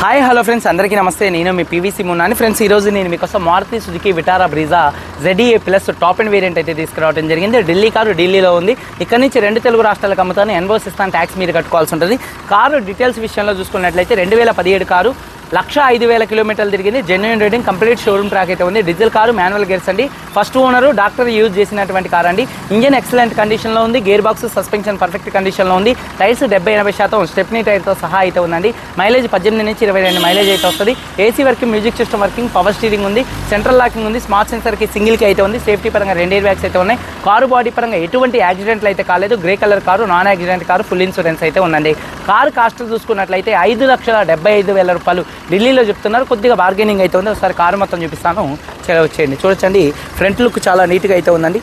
Hi hello friends. అందరికీ నమస్తే. నేను మీ పీవీసీ మున్నాని. ఫ్రెండ్స్ ఈరోజు నేను మీకోసం Maruti Suzuki Vitara Brezza ZDA plus top and variant అయితే తీసుకురావడం జరిగింది. ఢిల్లీ కారు ఢిల్లీలో ఉంది. ఇక్కడ నుంచి రెండు తెలుగు రాష్ట్రాలకు అమ్ముతాను. ఎన్బోస్ ఇస్తాను ట్యాక్స్ మీరు కట్టుకోవాల్సి ఉంటుంది. కారు డీటెయిల్స్ విషయంలో చూసుకున్నట్లయితే రెండు వేల పదిహేడు కారు లక్ష ఐదు వేల కిలోమీటర్లు తిరిగింది. Genuine rating complete showroom track అయితే ఉంది. డీజిల్ కారు మాన్యువల్ గేర్స్ అండి. ఫస్ట్ ఓనర్ డాక్టర్ యూజ్ చేసినటువంటి కార్ అండి. ఇంజన్ ఎక్సలెంట్ కండిషన్లో ఉంది. గేర్ బాక్స్ సస్పెన్షన్ పర్ఫెక్ట్ కండిషన్లో ఉంది. టైర్స్ డెబ్బై ఎనభై శాతం స్టెప్నీ టైర్తో సహా అయితే ఉందండి. మైలేజ్ పద్దెనిమిది నుంచి ఇరవై రెండు మైలేజ్ అయితే వస్తుంది. AC working music system working power steering ఉంది. సెంట్రల్ లాకింగ్ ఉంది. స్మార్ట్ సెన్సర్కి సింగిల్కి అయితే ఉంది. సేఫ్టీ పరంగా రెండు ఎయిర్ బ్యాగ్స్ అయితే ఉన్నాయి. కారు బాడీ పరంగా ఎటువంటి యాక్సిడెంట్లు అయితే కాలేదు. Grey colour car non accident car full insurance అయితే ఉందండి. కారు కాస్ట్ చూసుకున్నట్లయితే ఐదు లక్షల డెబ్బై ఐదు వేల రూపాయలు. ఢిల్లీలో చెప్తున్నారు. కొద్దిగా బార్గెనింగ్ అయితే ఉంది. ఒకసారి కారు మొత్తం చూపిస్తాను. చాలా వచ్చేయండి. చూడొచ్చండి. ఫ్రంట్ లుక్ చాలా నీట్గా అయితే ఉందండి.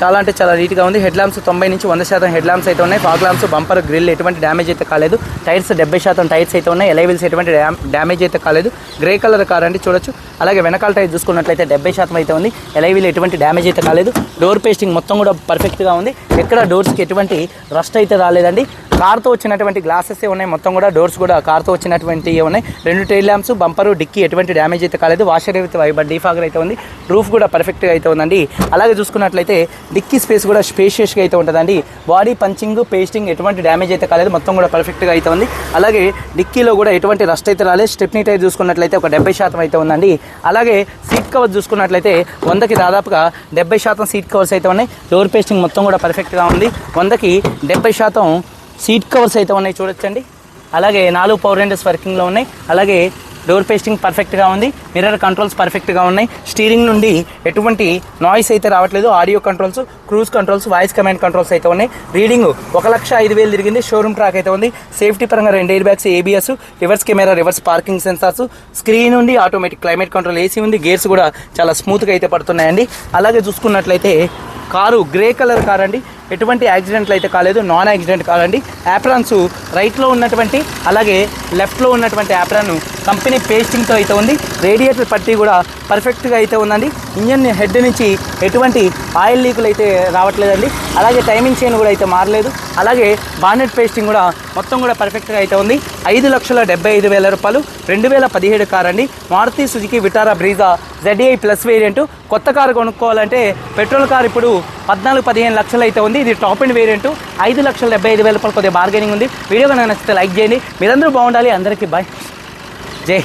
చాలా అంటే చాలా నీట్గా ఉంది. హెడ్ ల్యాంప్స్ తొంభై నుంచి వంద శాతం హెడ్ ల్యాంప్స్ అయితే ఉన్నాయి. ఫాగ్ ల్యాంప్స్ బంపర్ గ్రిల్ ఎటువంటి డ్యామేజ్ అయితే కాలేదు. టైర్స్ డెబ్బై శాతం టైర్స్ అయితే ఉన్నాయి. ఎలైవిల్స్ ఎటువంటి డ్యామేజ్ అయితే కాలేదు. గ్రే కలర్ కార్ అండి చూడొచ్చు. అలాగే వెనకాల టైర్ చూసుకున్నట్లయితే డెబ్బై శాతం అయితే ఉంది. ఎలైవిల్ ఎటువంటి డ్యామేజ్ అయితే కాలేదు. డోర్ పేస్టింగ్ మొత్తం కూడా పర్ఫెక్ట్గా ఉంది. ఎక్కడ డోర్స్కి ఎటువంటి రస్ట్ అయితే రాలేదండి. కార్తో వచ్చినటువంటి గ్లాసెస్ ఉన్నాయి? మొత్తం కూడా డోర్స్ కూడా కార్తో వచ్చినటువంటి ఉన్నాయి? రెండు టైల్ ల్యాంప్స్ బంపరు డిక్కీ ఎటువంటి డ్యామేజ్ అయితే కాలేదు. వాషర్ అయితే వైబర్ డీఫాగర్ అయితే ఉంది రూఫ్ కూడా పర్ఫెక్ట్గా అయితే ఉందండి. అలాగే చూసుకున్నట్లయితే డిక్కీ స్పేస్ కూడా స్పేషియస్గా అయితే ఉంటుందండి. బాడీ పంచింగ్ పేస్టింగ్ ఎటువంటి డ్యామేజ్ అయితే కాలేదు. మొత్తం కూడా పర్ఫెక్ట్గా అయితే ఉంది. అలాగే డిక్కీలో కూడా ఎటువంటి రస్ట్ అయితే రాలేదు. స్టెప్నీ టైర్ చూసుకున్నట్లయితే ఒక డెబ్బై శాతం అయితే ఉందండి. అలాగే సీట్ కవర్స్ చూసుకున్నట్లయితే వందకి దాదాపుగా డెబ్బై శాతం సీట్ కవర్స్ అయితే ఉన్నాయి. డోర్ పేస్టింగ్ మొత్తం కూడా పర్ఫెక్ట్గా ఉంది. వందకి డెబ్బై శాతం సీట్ కవర్స్ అయితే ఉన్నాయి చూడొచ్చండి. అలాగే నాలుగు పవర్ విండోస్ వర్కింగ్లో ఉన్నాయి. అలాగే డోర్ పేస్టింగ్ పర్ఫెక్ట్గా ఉంది. మిర్రర్ కంట్రోల్స్ పర్ఫెక్ట్గా ఉన్నాయి. స్టీరింగ్ నుండి ఎటువంటి నాయిస్ అయితే రావట్లేదు. Audio controls cruise controls voice command controls అయితే ఉన్నాయి. రీడింగ్ ఒక లక్ష ఐదు వేలు తిరిగింది. షోరూమ్ ట్రాక్ అయితే ఉంది. సేఫ్టీ పరంగా రెండు air bags ABS reverse camera reverse parking sensors screen ఉంది ఆటోమేటిక్ క్లైమేట్ కంట్రోల్ ఏసీ ఉంది. గేర్స్ కూడా చాలా స్మూత్గా అయితే పడుతున్నాయండి. అలాగే చూసుకున్నట్లయితే కారు గ్రే కలర్ కార్ అండి ఎటువంటి యాక్సిడెంట్లు అయితే కాలేదు. నాన్ యాక్సిడెంట్ కాదండి యాప్రాన్స్ రైట్లో ఉన్నటువంటి అలాగే లెఫ్ట్లో ఉన్నటువంటి యాప్రాన్ కంపెనీ పేస్టింగ్తో అయితే ఉంది. రేడియేటర్ పట్టి కూడా పర్ఫెక్ట్గా అయితే ఉందండి. ఇంజన్ హెడ్ నుంచి ఎటువంటి ఆయిల్ లీకులు అయితే రావట్లేదండి. అలాగే టైమింగ్ చైన్ కూడా అయితే మారలేదు. అలాగే బానెట్ పేస్టింగ్ కూడా మొత్తం కూడా పర్ఫెక్ట్గా అయితే ఉంది. ఐదు లక్షల డెబ్బై ఐదు వేల రూపాయలు రెండు వేల పదిహేడు కార్ అండి. Maruti Suzuki Vitara Brezza ZXI plus variant. కొత్త కారు కొనుక్కోవాలంటే పెట్రోల్ కార్ ఇప్పుడు పద్నాలుగు పదిహేను లక్షలు అయితే ఉంది. ఇది టాప్ అండ్ వేరియంట్. ఐదు లక్షల డెబ్బై ఐదు వేల రూపాయలు కొద్దిగా బార్గెనింగ్ ఉంది. వీడియో కనుక నచ్చితే లైక్ చేయండి. మీరందరూ బాగుండాలి. అందరికీ బాయ్ 这